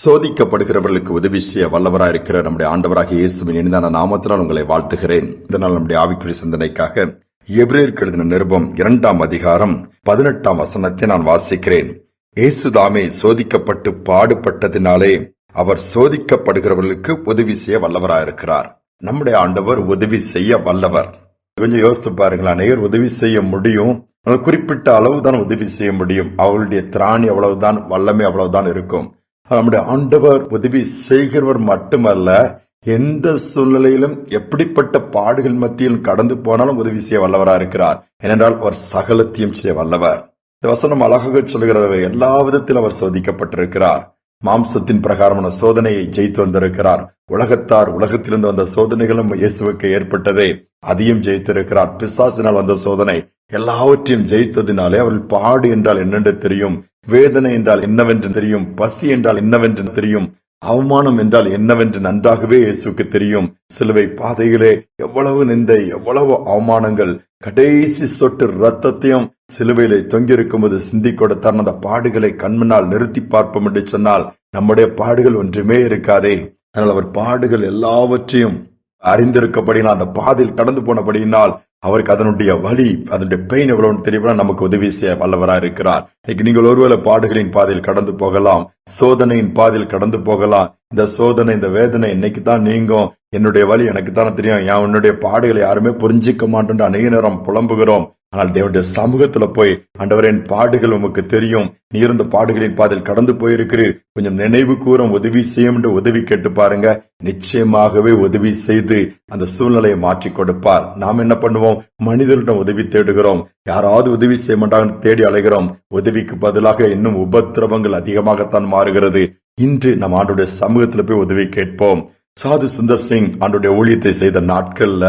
சோதிக்கப்படுகிறவர்களுக்கு உதவி செய்ய வல்லவராக இருக்கிற நம்முடைய ஆண்டவராக இயேசுவின் இனிதான நாமத்தினால் உங்களை வாழ்த்துகிறேன். இதனால் நம்முடைய ஆவிக்குரிய சிந்தனைக்காக எபிரேயருக்கு எழுதின நிருபம் இரண்டாம் அதிகாரம் பதினெட்டாம் வசனத்தை நான் வாசிக்கிறேன். இயேசுதாமே சோதிக்கப்பட்டு பாடுபட்டதினாலே அவர் சோதிக்கப்படுகிறவர்களுக்கு உதவி செய்ய வல்லவராக இருக்கிறார். நம்முடைய ஆண்டவர் உதவி செய்ய வல்லவர். கொஞ்சம் யோசித்து பாருங்களா நேர் உதவி செய்ய முடியும். குறிப்பிட்ட குறிப்பிட்ட அளவுதான் உதவி செய்ய முடியும். அவளுடைய திராணி அவ்வளவுதான் வல்லமை அவ்வளவுதான் இருக்கும். நம்முடைய ஆண்டவர் உதவி செய்கிறவர் மட்டுமல்ல எந்த சூழ்நிலையிலும் எப்படிப்பட்ட பாடுகள் மத்தியில் கடந்து போனாலும் உதவி செய்ய வல்லவரா இருக்கிறார். ஏனென்றால் அவர் சகலத்தையும் செய்ய வல்லவர். இந்த வசனம் அழகாக சொல்கிறவர் எல்லா விதத்திலும் அவர் சோதிக்கப்பட்டிருக்கிறார். மாம்சத்தின் பிரகாரமான சோதனையை ஜெயித்து வந்திருக்கிறார். உலகத்தார் உலகத்திலிருந்து வந்த சோதனைகளும் இயேசுவுக்கு ஏற்பட்டதே. அதையும் ஜெயித்திருக்கிறார். பிசாசினால் வந்த சோதனை எல்லாவற்றையும் ஜெயித்ததினாலே அவர்கள் பாடு என்றால் என்னென்று தெரியும்? வேதனை என்றால் என்னவென்று தெரியும்? பசி என்றால் என்னவென்று தெரியும்? அவமானம் என்றால் என்னவென்று நன்றாகவே இயேசுக்கு தெரியும். சிலுவை பாதையிலே எவ்வளவு நிந்தை எவ்வளவு அவமானங்கள் கடைசி சொட்டு ரத்தத்தையும் சிலுவையிலே தொங்கியிருக்கும் போது சிந்தி கொடுத்தார். அந்த பாடுகளை கண்முன்னால் நிறுத்தி பார்ப்போம் என்று சொன்னால் நம்முடைய பாடுகள் ஒன்றுமே இருக்காதே. அதனால் அவர் பாடுகள் எல்லாவற்றையும் அறிந்திருக்கப்படினால் அந்த பாதையில் கடந்து போனபடியினால் அவருக்கு அதனுடைய வழி அதனுடைய பெயின் எவ்வளவு தெரியும்? நமக்கு உதவி செய்ய வல்லவராக இருக்கிறார். இன்னைக்கு நீங்கள் ஒருவேளை பாடுகளின் பாதையில் கடந்து போகலாம் சோதனையின் பாதையில் கடந்து போகலாம். இந்த சோதனை இந்த வேதனை இன்னைக்கு தான் நீங்கும். என்னுடைய வழி எனக்கு தானே தெரியும். என் உன்னுடைய பாடுகளை யாருமே புரிஞ்சிக்க மாட்டோம் அநேக நேரம் புலம்புகிறோம். ஆனால் தேவனுடைய சமூகத்துல போய் ஆண்டவரின் பாடுகள் உமக்கு தெரியும். நீ இருந்த பாடுகளின் பாதையில் கடந்து போயிருக்கிறீர். கொஞ்சம் நினைவு கூறும் உதவி செய்யும் என்று உதவி கேட்டு பாருங்க. நிச்சயமாகவே உதவி செய்து அந்த சூழ்நிலையை மாற்றி கொடுப்பார். நாம் என்ன பண்ணுவோம்? மனிதர்களிடம் உதவி தேடுகிறோம். யாராவது உதவி செய்ய மாட்டாங்க தேடி அலைகிறோம். உதவிக்கு பதிலாக இன்னும் உபத்திரவங்கள் அதிகமாகத்தான் மாறுகிறது. இன்று நம் ஆண்டுடைய சமூகத்துல போய் உதவி கேட்போம். சாது சுந்தர் சிங் ஆண்டுடைய ஊழியத்தை செய்த நாட்கள்ல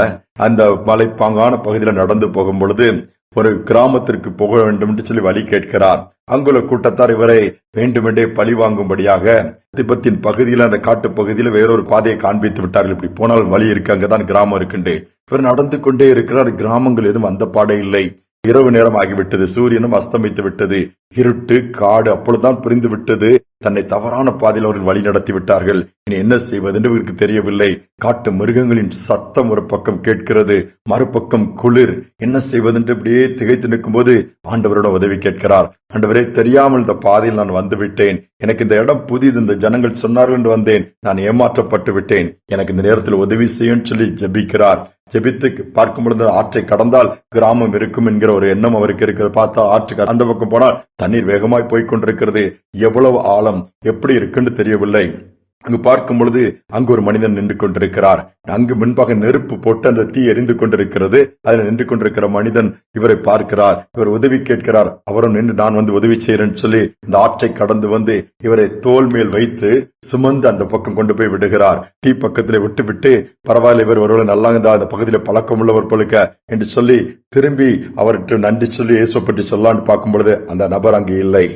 அந்த மலைப்பாங்கான பகுதியில நடந்து போகும் பொழுது ஒரு கிராமத்திற்கு போக வேண்டும் என்று சொல்லி வழி கேட்கிறார். அங்குள்ள கூட்டத்தார் இவரை வேண்டுமென்றே பழி வாங்கும்படியாக திபத்தின் பகுதியில அந்த காட்டு பகுதியில வேறொரு பாதையை காண்பித்து விட்டார்கள். இப்படி போனால் வழி இருக்கு அங்கதான் கிராமம் இருக்குண்டு. இவர் நடந்து கொண்டே இருக்கிறார். கிராமங்கள் எதுவும் அந்த பாடே இல்லை. இரவு நேரம் ஆகிவிட்டது. சூரியனும் அஸ்தமித்து விட்டது. இருட்டு காடு அப்பொழுதுதான் புரிந்து விட்டது தன்னை தவறான பாதையில் அவர்கள் வழி நடத்தி விட்டார்கள் இனி என்ன செய்வது என்று இவருக்கு தெரியவில்லை. காட்டு மிருகங்களின் சத்தம் ஒரு பக்கம் கேட்கிறது மறுபக்கம் குளிர். என்ன செய்வது என்று இப்படியே திகைத்து நிற்கும் போது ஆண்டவரிடம் உதவி கேட்கிறார். ஆண்டவரே தெரியாமல் இந்த பாதையில் நான் வந்து விட்டேன். எனக்கு இந்த இடம் புதிது இந்த ஜனங்கள் சொன்னார்கள் என்று வந்தேன். நான் ஏமாற்றப்பட்டு விட்டேன். எனக்கு இந்த நேரத்தில் உதவி செய்யும் சொல்லி ஜபிக்கிறார். ஜெபித்து பார்க்கும் பொழுது ஆற்றை கடந்தால் கிராமம் இருக்கும் என்கிற ஒரு எண்ணம் அவருக்கு இருக்கிறது. பார்த்தா ஆற்றுக்கு அந்த பக்கம் போனால் தண்ணீர் வேகமாய் போய்க் கொண்டிருக்கிறது. எவ்வளவு ஆழம்? எப்படி இருக்குன்னு தெரியவில்லை. அங்கு பார்க்கும் பொழுது அங்கு ஒரு மனிதன் நின்று கொண்டிருக்கிறார். அங்கு முன்பாக நெருப்பு போட்டு அந்த தீ எரிந்து கொண்டிருக்கிறது. அதில் நின்று கொண்டிருக்கிற மனிதன் இவரை பார்க்கிறார். இவர் உதவி கேட்கிறார். அவரும் நின்று நான் வந்து உதவி செய்கிறேன் சொல்லி இந்த ஆற்றை கடந்து வந்து இவரை தோல் மேல் வைத்து சுமந்து அந்த பக்கம் கொண்டு போய் விடுகிறார். தீ பக்கத்திலே விட்டு விட்டு பரவாயில்ல இவர் ஒருவேளை நல்லா இருந்தா அந்த பகுதியில பழக்கம் உள்ளவர் பழுக்க என்று சொல்லி திரும்பி அவர்கிட்ட நன்றி சொல்லி இயேசுவை பற்றி சொல்லான்னு பார்க்கும் பொழுது அந்த நபர் அங்கு இல்லை.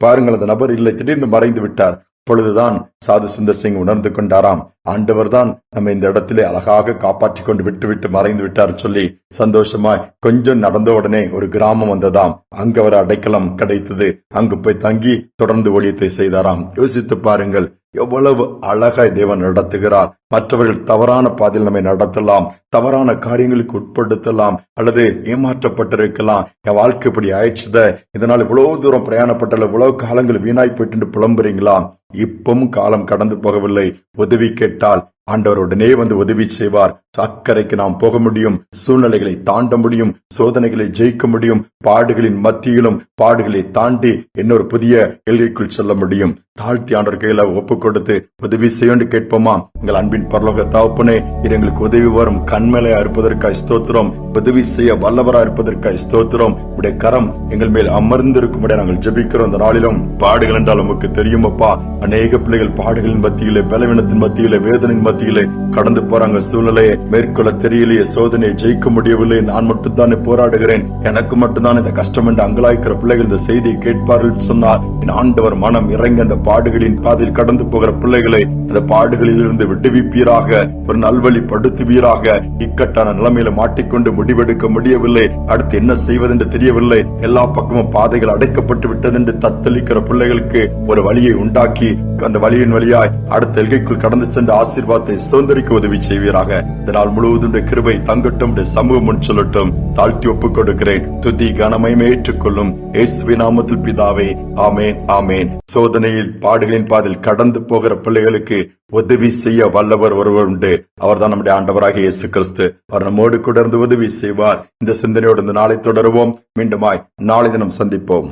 பாருங்கள் அந்த நபர் இல்லை. திடீர்னு மறைந்து விட்டார். அப்பொழுதுதான் சாது சுந்தர் சிங் உணர்ந்து கொண்டாராம். ஆண்டவர் தான் நம்ம இந்த இடத்திலே அழகாக காப்பாற்றி கொண்டு விட்டு விட்டு மறைந்து விட்டார் சொல்லி சந்தோஷமாய் கொஞ்சம் நடந்த உடனே ஒரு கிராமம் வந்ததாம். அங்கு அவர் அடைக்கலம் கிடைத்தது. அங்கு போய் தங்கி தொடர்ந்து ஒழியத்தை செய்தாராம். யோசித்து பாருங்கள் எவ்வளவு அழகாய் தேவன் நடத்துகிறார். மற்றவர்கள் தவறான பாதையில் நம்மை நடத்தலாம். தவறான காரியங்களுக்கு உட்படுத்தலாம். அல்லது ஏமாற்றப்பட்டிருக்கலாம். என் வாழ்க்கை இப்படி ஆயிடுச்சுத. இதனால் இவ்வளவு தூரம் பிரயாணப்பட்டல இவ்வளவு காலங்கள் வீணாய் போயிட்டு புலம்புறீங்களா? இப்பவும் காலம் கடந்து போகவில்லை. உதவி கேட்டால் ஆண்டவர் உடனே வந்து உதவி செய்வார். அக்கறைக்கு நாம் போக முடியும் சூழ்நிலைகளை தாண்ட முடியும் சோதனைகளை ஜெயிக்க முடியும் பாடுகளின் மத்தியிலும் பாடுகளை தாண்டி இன்னொரு புதிய எல்கைக்குள் செல்ல முடியும். தாழ்த்தி ஆண்டவர் கையில ஒப்பு கொடுத்து உதவி செய்யும் கேட்போமா? எங்கள் அன்பின் பரலோக தாப்புனே இது எங்களுக்கு உதவி வரும். கண்மலை அறுப்பதற்காய் ஸ்தோத்திரம் உதவி செய்ய வல்லவரா இருப்பதற்காய் ஸ்தோத்திரம். உடைய கரம் எங்கள் மேல் அமர்ந்திருக்கும்படி நாங்கள் ஜபிக்கிறோம் இந்த நாளிலும். பாடுகள் என்றால் நமக்கு தெரியுமப்பா அநேக பிள்ளைகள் பாடுகளின் மத்தியிலே பலவீனத்தின் மத்தியிலே வேதனின் மத்தியிலே மத்தியிலே கடந்து போறாங்க சூழ்நிலையை மேற்கொள்ள தெரியலையே சோதனையை ஜெயிக்க முடியவில்லை. நான் மட்டும்தானே போராடுகிறேன். எனக்கு மட்டும்தான் இந்த கஷ்டம் என்று அங்கலாய்க்கிற பிள்ளைகள் இந்த செய்தியை கேட்பார்கள் சொன்னார் என் ஆண்டவர் மனம் இறங்கி அந்த பாடுகளின் பாதையில் கடந்து போகிற பிள்ளைகளை அந்த பாடுகளில் இருந்து விடுவிப்பீராக ஒரு நல்வழி படுத்துவீராக. இக்கட்டான நிலைமையில மாட்டிக்கொண்டு முடிவெடுக்க முடியவில்லை. அடுத்து என்ன செய்வதென்று தெரியவில்லை. எல்லா பக்கமும் பாதைகள் அடைக்கப்பட்டு விட்டது என்று தத்தளிக்கிற பிள்ளைகளுக்கு ஒரு வழியை உண்டாக்கி அந்த வழியின் வழியாய் அடுத்த எல்கைக்குள் கடந்து சென்று ஆசீர்வாத ஆசீர்வாதத்தை சுதந்திரிக்க உதவி செய்வீராக. இதனால் முழுவதும் கிருபை தங்கட்டும் சமூகம் முன் சொல்லட்டும். தாழ்த்தி ஒப்புக் கொடுக்கிறேன் துதி கனமயமே ஏற்றுக்கொள்ளும் இயேசுவி நாமத்தில் பிதாவே. ஆமேன் ஆமேன். சோதனையில் பாடுகளின் பாதையில் கடந்து போகிற பிள்ளைகளுக்கு உதவி செய்ய வல்லவர் ஒருவர் உண்டு. அவர்தான் நம்முடைய ஆண்டவராக இயேசு கிறிஸ்து. அவர் நம்மோடு கூட இருந்து உதவி செய்வார். இந்த சிந்தனையோடு இந்த நாளை தொடருவோம். மீண்டுமாய் நாளை தினம் சந்திப்போம்.